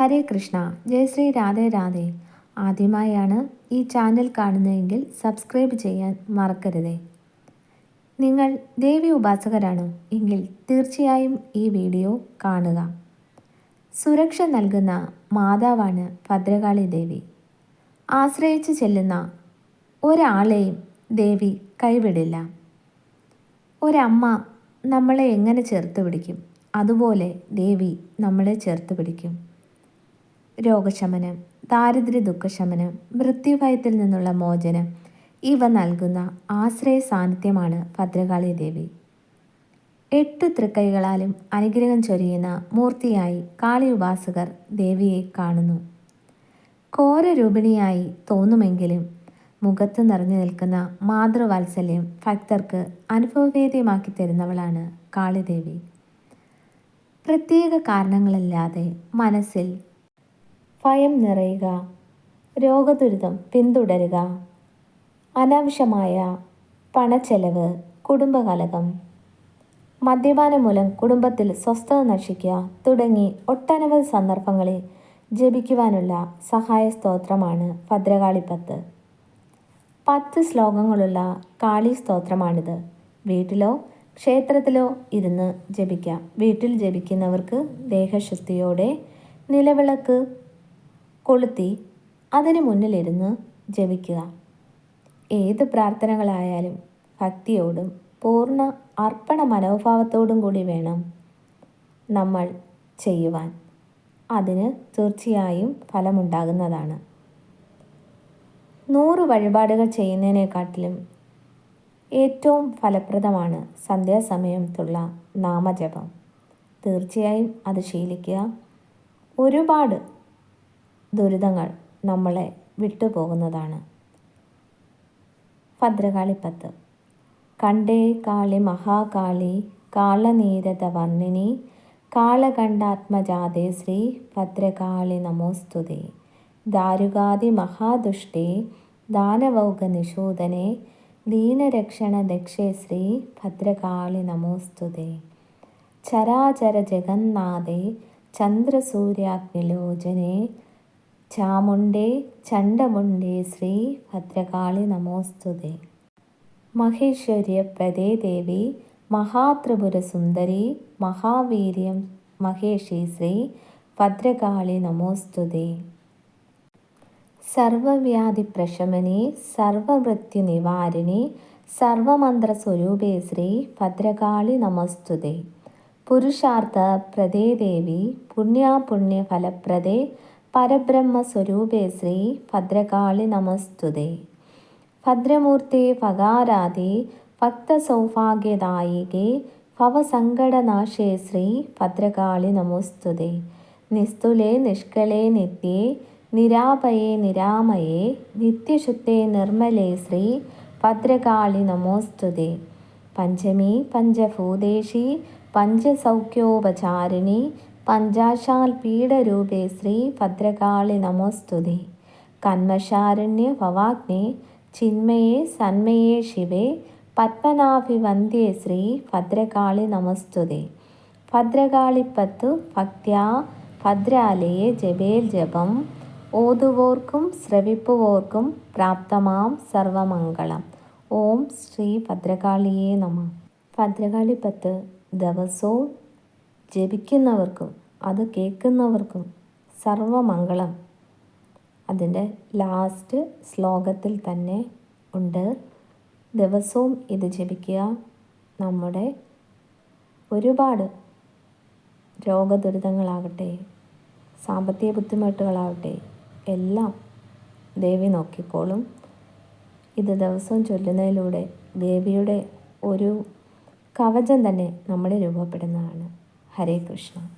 ഹരേ കൃഷ്ണ ജയശ്രീ രാധേ രാധേ. ആദ്യമായാണ് ഈ ചാനൽ കാണുന്നതെങ്കിൽ സബ്സ്ക്രൈബ് ചെയ്യാൻ മറക്കരുതേ. നിങ്ങൾ ദേവി ഉപാസകരാണോ എങ്കിൽ തീർച്ചയായും ഈ വീഡിയോ കാണുക. സുരക്ഷ നൽകുന്ന മാതാവാണ് ഭദ്രകാളി ദേവി. ആശ്രയിച്ച് ചെല്ലുന്ന ഒരാളെയും ദേവി കൈവിടില്ല. ഒരമ്മ നമ്മളെ എങ്ങനെ ചേർത്ത് പിടിക്കും? അതുപോലെ ദേവി നമ്മളെ ചേർത്ത് പിടിക്കും. രോഗശമനം ദാരിദ്ര്യ ദുഃഖശമനം മൃത്യുഭയത്തിൽ നിന്നുള്ള മോചനം ഇവ നൽകുന്ന ആശ്രയ സാന്നിധ്യമാണ് ഭദ്രകാളി ദേവി. എട്ട് തൃക്കൈകളാലും അനുഗ്രഹം ചൊരിയുന്ന മൂർത്തിയായി കാളി ഉപാസകർ ദേവിയെ കാണുന്നു. ഘോരരൂപിണിയായി തോന്നുമെങ്കിലും മുഖത്ത് നിറഞ്ഞു നിൽക്കുന്ന മാതൃവാത്സല്യം ഭക്തർക്ക് അനുഭവവേദ്യമാക്കി തരുന്നവളാണ് കാളിദേവി പ്രത്യേക കാരണങ്ങളില്ലാതെ മനസ്സിൽ ഭയം നിറയുക. രോഗദുരിതം പിന്തുടരുക. അനാവശ്യമായ പണച്ചെലവ് കുടുംബകലകം മദ്യപാനം മൂലം കുടുംബത്തിൽ സ്വസ്ഥത നശിക്കുക തുടങ്ങി ഒട്ടനവധി സന്ദർഭങ്ങളിൽ ജപിക്കുവാനുള്ള സഹായ സ്തോത്രമാണ് ഭദ്രകാളിപ്പത്ത്. പത്ത് ശ്ലോകങ്ങളുള്ള കാളി സ്തോത്രമാണിത് വീട്ടിലോ ക്ഷേത്രത്തിലോ ഇരുന്ന് ജപിക്കാം. വീട്ടിൽ ജപിക്കുന്നവർക്ക് ദേഹശുദ്ധിയോടെ നിലവിളക്ക് കൊളുത്തി അതിന് മുന്നിലിരുന്ന് ജപിക്കുക. ഏത് പ്രാർത്ഥനകളായാലും ഭക്തിയോടും പൂർണ അർപ്പണ മനോഭാവത്തോടും കൂടി വേണം നമ്മൾ ചെയ്യുവാൻ. അതിന് തീർച്ചയായും ഫലമുണ്ടാകുന്നതാണ്. നൂറ് വഴിപാടുകൾ ചെയ്യുന്നതിനെക്കാട്ടിലും ഏറ്റവും ഫലപ്രദമാണ് സന്ധ്യാസമയത്തുള്ള നാമജപം. തീർച്ചയായും അത് ശീലിക്കുക. ഒരുപാട് ദുരിതങ്ങൾ നമ്മളെ വിട്ടുപോകുന്നതാണ്. ഭദ്രകാളിപ്പത്ത്. കണ്ടേ കാളി മഹാകാളി കാളനീരത വർണിനി കാളകണ്ഠാത്മജാതേ ശ്രീ ഭദ്രകാളി നമോസ്തുതേ. ദാരുകാതി മഹാദുഷ്ടേ ദാനവൗക നിഷൂദനെ ദീനരക്ഷണ ദക്ഷേ ശ്രീ ഭദ്രകാളി നമോസ്തുതേ. ചരാചര ജഗന്നാഥേ ചന്ദ്രസൂര്യാഗ്നിലോചനെ ചാമുണ്ടേ ചണ്ടമുണ്ടേ ശ്രീ ഭദ്രകാളി നമോസ്തുതേ. മഹേശ്വര്യ പ്രദേ ദേവി മഹാത്രിപുര സുന്ദരി മഹാവീര്യം മഹേഷി ശ്രീ ഭദ്രകാളി നമോസ്തുതേ. സർവവ്യാധി പ്രശമനി സർവമൃത്യു നിവാരിണി സർവമന്ത്രസ്വരൂപേ ശ്രീ ഭദ്രകാളി നമസ്തുതേ. പുരുഷാർത്ഥ പ്രദേ ദേവി പുണ്യാപുണ്യ ഫലപ്രദേ പരബ്രഹ്മസ്വരൂപേ ശ്രീ ഭദ്രകാളി നമസ്തുതേ. ഭദ്രമൂർത്തി ഭഗാരാധി ഭക്തസൗഭാഗ്യദായികേ ഭവസങ്കടനാശേ ശ്രീ ഭദ്രകാളി നമോസ്തുതേ. നിസ്തുലേ നിഷ്കളേ നിത്യേ നിരാപയേ നിരാമയേ നിത്യശുദ്ധേ നിർമ്മലേ ശ്രീ ഭദ്രകാളി നമോസ്തുതേ. പഞ്ചമി പഞ്ചഭൂതേഷി പഞ്ചസൗഖ്യോപചാരിണി പഞ്ചാശാൽ പീഠരൂപേ ശ്രീ ഭദ്രകാളി നമോസ്തുതി. കന്മശാരണ്യ ഭവാഗ്നേ ചിന്മയേ സന്മയേ ശിവേ പത്മനാഭിവന്ദ്യേ ശ്രീ ഭദ്രകാളി നമസ്തുതി. ഭദ്രകാളിപ്പത്തു ഭക്ത്യാ ഭദ്രാലയെ ജപേൽ ജപം. ഓതുവോർക്കും ശ്രവിപ്പുവോർക്കും പ്രാപ്തമാം സർവമംഗളം. ഓം ശ്രീ ഭദ്രകാളിയേ നമ. ഭദ്രകാളിപ്പത്ത് ദിവസവും ജപിക്കുന്നവർക്കും അത് കേൾക്കുന്നവർക്കും സർവമംഗളം. അതിന്റെ ലാസ്റ്റ് ശ്ലോകത്തിൽ തന്നെ ഉണ്ട്. ദിവസവും ഇത് ജപിക്കുക. നമ്മുടെ ഒരുപാട് രോഗദുരിതങ്ങളാകട്ടെ സാമ്പത്തിക ബുദ്ധിമുട്ടുകളാവട്ടെ എല്ലാം ദേവി നോക്കിക്കോളും. ഇത് ദിവസവും ചൊല്ലുന്നതിലൂടെ ദേവിയുടെ ഒരു കവചം തന്നെ നമ്മളെ രൂപപ്പെടുന്നതാണ്. ഹരേ കൃഷ്ണ.